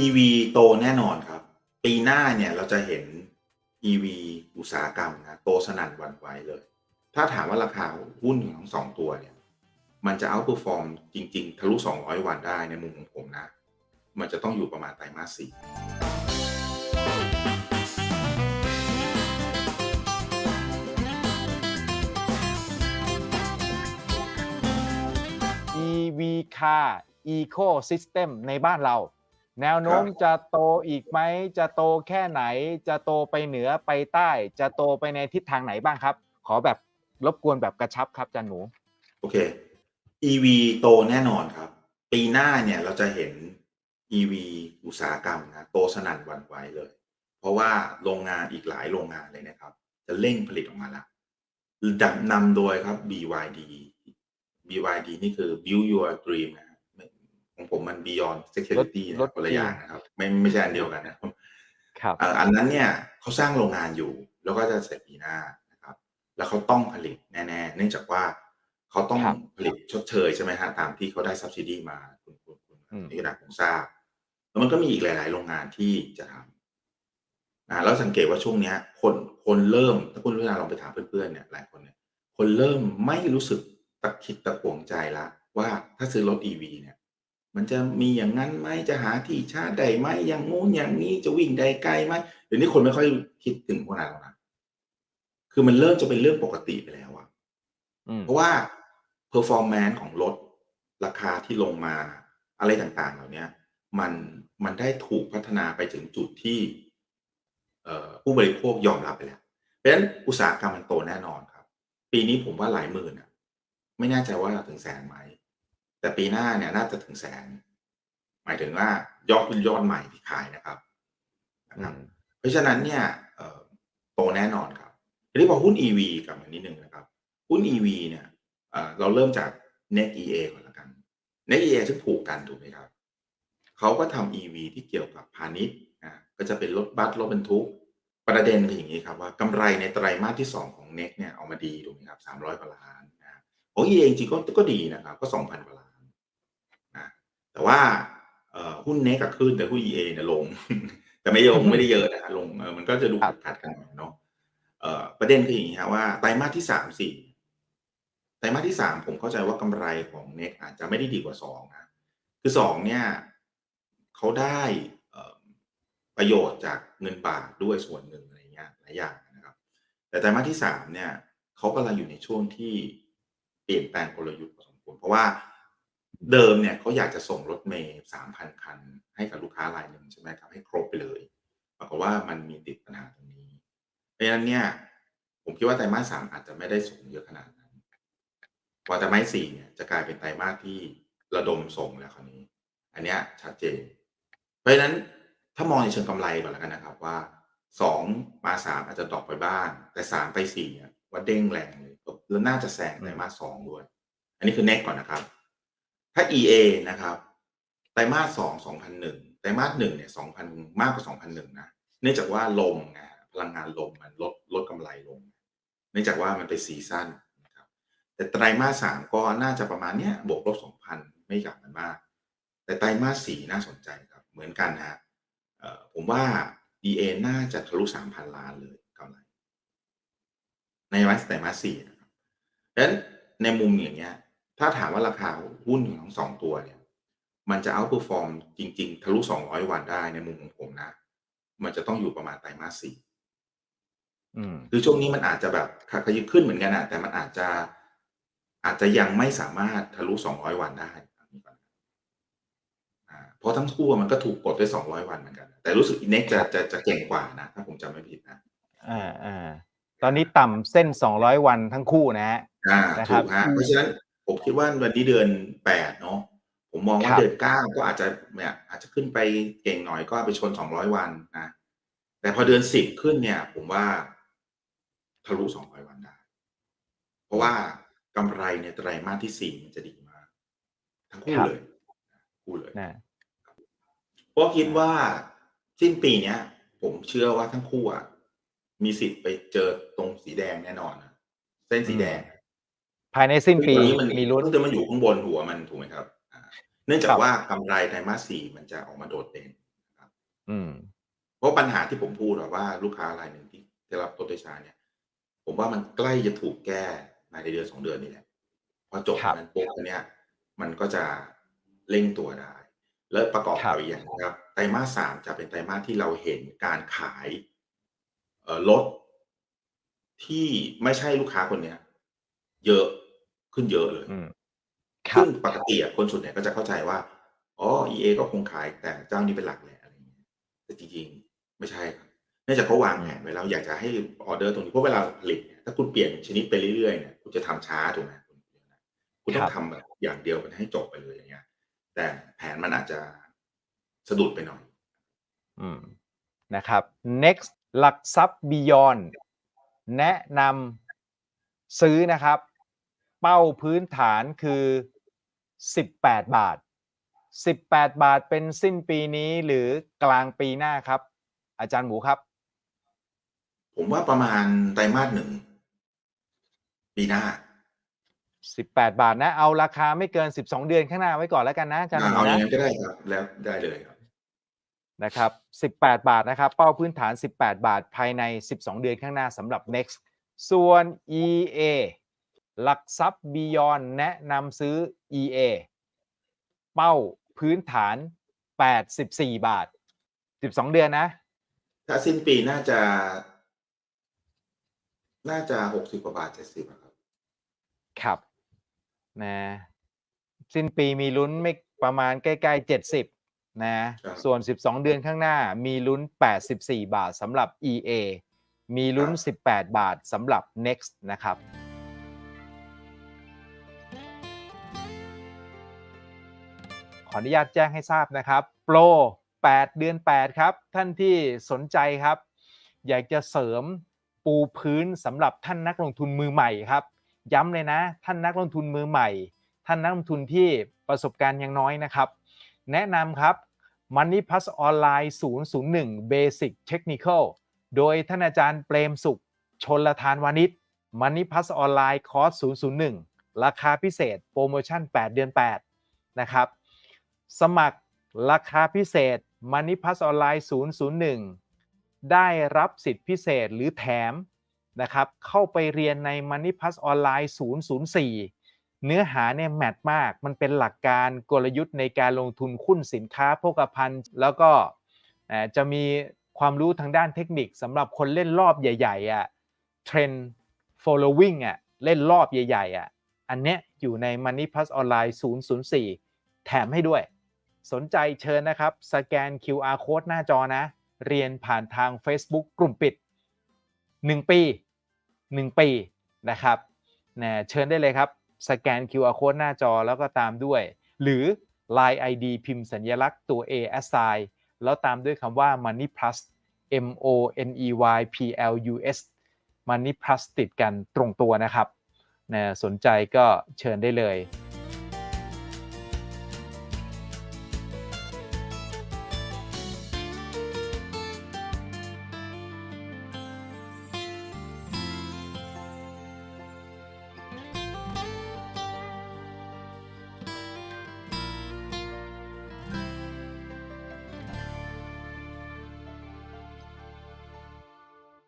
EV โตแน่นอนครับ ปีหน้าเนี่ยเราจะเห็น EV อุตสาหกรรมนะโตสนั่นหวันไหวเลย ถ้าถามว่าราคาหุ้นของทั้งสองตัวเนี่ย มันจะเอาเปอร์ฟอร์มจริง ๆ ทะลุ 200 วันได้ในมุมของผมนะ มันจะต้องอยู่ประมาณไตรมาสสี่ EV Car Ecosystem ในบ้านเรา แนวโน้มจะโตอีกไหม จะโตแค่ไหน จะโตไปเหนือไปใต้ จะโตไปในทิศทางไหนบ้างครับ ขอแบบรบกวนแบบกระชับครับอาจันหนู โอเค EV โตแน่นอนครับ ปีหน้าเนี่ยเราจะเห็น EV อุตสาหกรรมนะโตสนั่นหวันไหวเลย เพราะว่าโรงงานอีกหลายโรงงานเลยนะครับ จะเร่งผลิตออกมาแล้วดับนำโดยครับ BYD BYD นี่คือ Build Your Dream นะครับไม่ ของผมมัน Beyond Security นะรถคนละอย่างนะครับ ไม่ไม่ใช่อันเดียวกันนะครับครับเอ่ออันนั้นเนี่ยเขาสร้างโรงงานอยู่ แล้วก็จะเสร็จปีหน้านะครับ แล้วเขาต้องผลิตแน่ๆ เนื่องจากว่าเขาต้องครับผลิตชดเชยใช่ไหมฮะตามที่เขาได้ subsidy มาคุณคุณคุณอืมนี่นะผมทราบแล้วมันก็มีอีกหลาย ๆ โรงงานที่จะทำนะแล้วสังเกตว่าช่วงเนี้ย คนคนเริ่มถ้าคุณเวลาลองไปถามเพื่อนๆเนี่ยหลายคนเนี่ยคนเริ่มไม่รู้สึกตะคิดตะขวงใจละว่าถ้าซื้อรถ EV เนี่ย มันจะมีอย่างนั้นไหมจะหาที่ชาร์จได้ไหมอย่างงู้นอย่างนี้จะวิ่งได้ไกลไหมเดี๋ยวนี้คนไม่ค่อยคิดถึงพวกนั้นแล้วนะคือมันเริ่มจะเป็นเรื่องปกติไปแล้วอะอืมเพราะว่า performance ของรถราคาที่ลงมาอะไรต่างๆ เหล่าเนี้ยมันมันได้ถูกพัฒนาไปถึงจุดที่เอ่อผู้บริโภคยอมรับไปแล้ว เพราะฉะนั้นอุตสาหกรรมมันโตแน่นอนครับ ปีนี้ผมว่าหลายหมื่นอะไม่แน่ใจว่าถึงแสนไหม แต่ปีหน้าเนี่ยน่าจะถึงแสน หมายถึงว่ายอดยอดใหม่ที่ขายนะครับนะครับอืมเพราะฉะนั้นเนี่ยเอ่อโตแน่นอนครับทีนี้พอหุ้น EV กลับมานิดนึงนะครับ หุ้น EV เนี่ยเอ่อเราเริ่มจาก Net EA ก่อนละกัน Net EA ซึ่งผูกกันถูกไหมครับเขาก็ทำ EV ที่เกี่ยวกับพาณิชย์อ่าก็จะเป็นรถบัสรถบรรทุกประเด็นคืออย่างนี้ครับว่ากำไรในไตรมาสที่ 2 ของ NEC เนี่ยออกมาดีถูกไหมครับ300กว่าล้านนะของ EA จริงๆก็ก็ดีนะครับก็ 2,000กว่าล้านนะ แต่ว่าเอ่อหุ้น NEC ก็ขึ้นแต่หุ้น EA เนี่ยลง แต่ไม่ลงไม่ได้เยอะนะฮะลงเออมันก็จะดูครับขัดๆกันหน่อยเนาะเอ่อประเด็นคืออย่างนี้ครับว่าไตรมาสที่สามสี่ไตรมาสที่สามผมเข้าใจว่ากำไรของเน็กอาจจะไม่ได้ดีกว่าสองนะคือสองเนี่ยเขาได้เอ่อประโยชน์จากเงินบาทด้วยส่วนหนึ่งอะไรเงี้ยหลายอย่างนะครับ แต่ไตรมาสที่สามเนี่ยเขากำลังอยู่ในช่วงที่เปลี่ยนแปลงกลยุทธ์พอสมควรเพราะว่า เดิมเนี่ยเขาอยากจะส่งรถเมย์สามพันคัน ให้กับลูกค้ารายหนึ่งใช่ไหมครับให้ครบไปเลยปรากฏว่ามันมีติดปัญหาตรงนี้ เพราะฉะนั้นเนี่ยผมคิดว่าไตรมาสสามอาจจะไม่ได้ส่งเยอะขนาดนั้นพอไตรมาสสี่เนี่ยจะกลายเป็นไตรมาสที่ระดมส่งแล้วคราวนี้ อันเนี้ยชัดเจน เพราะฉะนั้นถ้ามองในเชิงกำไรก่อนแล้วกันนะครับว่าสองมาสามอาจจะดรอปไปบ้างแต่สามไปสี่เนี่ยว่าเด้งแรงเลยแล้วน่าจะแซงไตรมาสสองด้วย อันนี้คือเน็กก่อนนะครับ ถ้า EA นะครับไตรมาสสองสองพันหนึ่งไตรมาสหนึ่งเนี่ยสองพันมากกว่าสองพันหนึ่งนะเนื่องจากว่าลมไงฮะพลังงานลมมันลดลดกำไรลง เนื่องจากว่ามันเป็นซีซั่นนะครับแต่ไตรมาสสามก็น่าจะประมาณเนี้ยบวกลบสองพันไม่กลับกันมาก แต่ไตรมาสสี่น่าสนใจครับเหมือนกันฮะผมว่า EA น่าจะทะลุสามพันล้านเลยกำไรในวันไตรมาสสี่นะครับเพราะฉะนั้นในมุมอย่างเงี้ย ถ้าถามว่าราคาหุ้นของทั้งสองตัวเนี่ย มันจะเอาเปอร์ฟอร์มจริง ๆ ทะลุ200วันได้ในมุมของผมนะ มันจะต้องอยู่ประมาณไตรมาสสี่อืมคือช่วงนี้มันอาจจะแบบขขยับขึ้นเหมือนกันอะแต่มันอาจจะอาจจะยังไม่สามารถทะลุ200วันได้อ่าเพราะทั้งคู่มันก็ถูกกดด้วย200วันเหมือนกัน แต่รู้สึกอินเน็กจะจะจะเก่งกว่านะ ถ้าผมจำไม่ผิดนะอ่าอ่าตอนนี้ต่ำเส้น200วันทั้งคู่นะฮะอ่านะครัถูบกฮะเพราะฉะนั้น ผมคิดว่าวันนี้เดือนแปดเนาะผมมองว่าครับ เดือนเก้าก็อาจจะเนี่ยอาจจะขึ้นไปเก่งหน่อยก็ไปชนสองร้อยวันนะแต่พอเดือนสิบขึ้นเนี่ย ผมว่าทะลุสองร้อยวันได้ เพราะว่ากำไรในไตรมาสที่สี่มันจะดีมากทั้งคู่ครับ เลยคู่เลย นะเพราะคิดว่าสิ้นปีเนี้ย ผมเชื่อว่าทั้งคู่อะมีสิทธิ์ไปเจอตรงสีแดงแน่นอนนะเส้นสีแดง ภายในสิ้นปีคือตอนนี้มันมีลุ้นก็จะมาอยู่ข้างบนหัวมันถูกไหมครับอ่าเนื่องจาครักบว่ากำไรไตรมาสสี่มันจะออกมาโดดเด่นอืม เพราะปัญหาที่ผมพูดอะว่าลูกค้ารายหนึ่งที่ได้รับต้นไตรช้าเนี่ย ผมว่ามันใกล้จะถูกแก้ภายในเดือนสองเดือนนี่แหละพอจบครับนั้นปุ๊บอันเนี้ยมันก็จะเร่งตัวได้ แล้วประกอบครักับบอีกอย่างนะครับไตรมาสสามจะเป็นไตรมาสที่เราเห็นการขายเอ่อรถที่ไม่ใช่ลูกค้าคนเนี้ย เยอะ ขึ้นเยอะเลยอืมครัซึ่บงปกติอะคนส่วนใหญ่ก็จะเข้าใจว่าอ๋อ EA ก็คงขายแต่เจ้านี้เป็นหลักแหละอะไรอย่างเงี้ยแต่จริงๆ ไม่ใช่ครับเนื่องจากเขาวางแผนไว้แล้วอยากจะให้ออเดอร์ตรงนี้เพราะเวลาผลิตเนี่ยถ้าคุณเปลี่ยนชนิดไปเรื่อยๆเนี่ยคุณจะทำช้าถูกไหมคุณคุณต้อครังบทำแบบอย่างเดียวมันให้จบไปเลยอย่างเงี้ย แต่แผนมันอาจจะสะดุดไปหน่อย อืมนะครับ next หลักทรัพย์ beyond แนะนำซื้อนะครับ เป้าพื้นฐานคือ 18 บาท 18 บาทเป็นสิ้นปีนี้หรือกลางปีหน้าครับ อาจารย์หมูครับ ผมว่าประมาณไตรมาสหนึ่งปีหน้า 18 บาทนะ เอาราคาไม่เกิน 12 เดือนข้างหน้าไว้ก่อนแล้วกันนะอาจารย์หมูเอาอย่างนะนั้นก็ได้ครับแล้วได้เลยครับนะครับ 18 บาทนะครับ เป้าพื้นฐาน 18 บาทภายใน 12 เดือนข้างหน้าสำหรับ next ส่วน EA หลักทรัพย์ Beyond แนะนำซื้อ EA เป้าพื้นฐาน 84 บาท 12 เดือนนะ ถ้าสิ้นปีน่าจะ น่าจะหกสิบกว่าบาทเจ็ดสิบครับ ครับ นะ สิ้นปีมีลุ้นไม่ประมาณใกล้ๆ 70 นะครับส่วน 12 เดือนข้างหน้า มีลุ้น 84 บาทสำหรับ EA มีลุ้น 18 บาทสำหรับ Next นะครับ ขออนุญาตแจ้งให้ทราบนะครับโปร8 เดือน 8 ครับ ท่านที่สนใจครับ อยากจะเสริมปูพื้นสำหรับท่านนักลงทุนมือใหม่ครับ ย้ำเลยนะ ท่านนักลงทุนมือใหม่ ท่านนักลงทุนที่ประสบการณ์ยังน้อยนะครับ แนะนำครับ Money Plus ออนไลน์001 Basic Technical โดยท่านอาจารย์เปรมสุข ชนลทานวานิช Money Plus ออนไลน์คอร์ส001 ราคาพิเศษโปรโมชั่น 8 เดือน 8 นะครับ สมัครราคาพิเศษ Money Plus ออนไลน์001 ได้รับสิทธิพิเศษหรือแถมนะครับเข้าไปเรียนใน Money Plus ออนไลน์004 เนื้อหาเนี่ยแมทมาก มันเป็นหลักการกลยุทธ์ในการลงทุนหุ้นสินค้าโภคภัณฑ์ แล้วก็จะมีความรู้ทางด้านเทคนิคสำหรับคนเล่นรอบใหญ่ๆอะ trend following อะเล่นรอบใหญ่ๆอะอันเนี้ยอยู่ใน Money Plus ออนไลน์004 แถมให้ด้วย สนใจเชิญนะครับ สแกน QR code หน้าจอนะ เรียนผ่านทาง Facebook กลุ่มปิด 1 ปี 1 ปีนะครับนะเชิญได้เลยครับ สแกน QR code หน้าจอแล้วก็ตามด้วย หรือ Line ID พิมพ์สัญลักษณ์ตัว A assign แล้วตามด้วยคำว่า Money Plus M O N E Y P L U S Money Plus ติดกันตรงตัวนะครับนะสนใจก็เชิญได้เลย